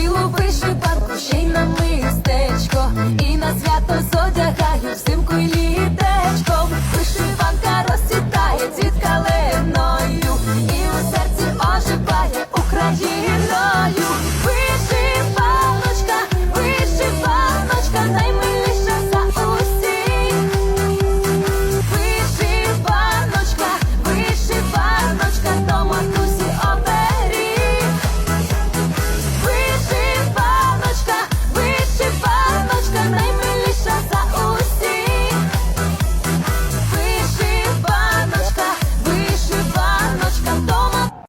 білу вишиванку, ще й на ми.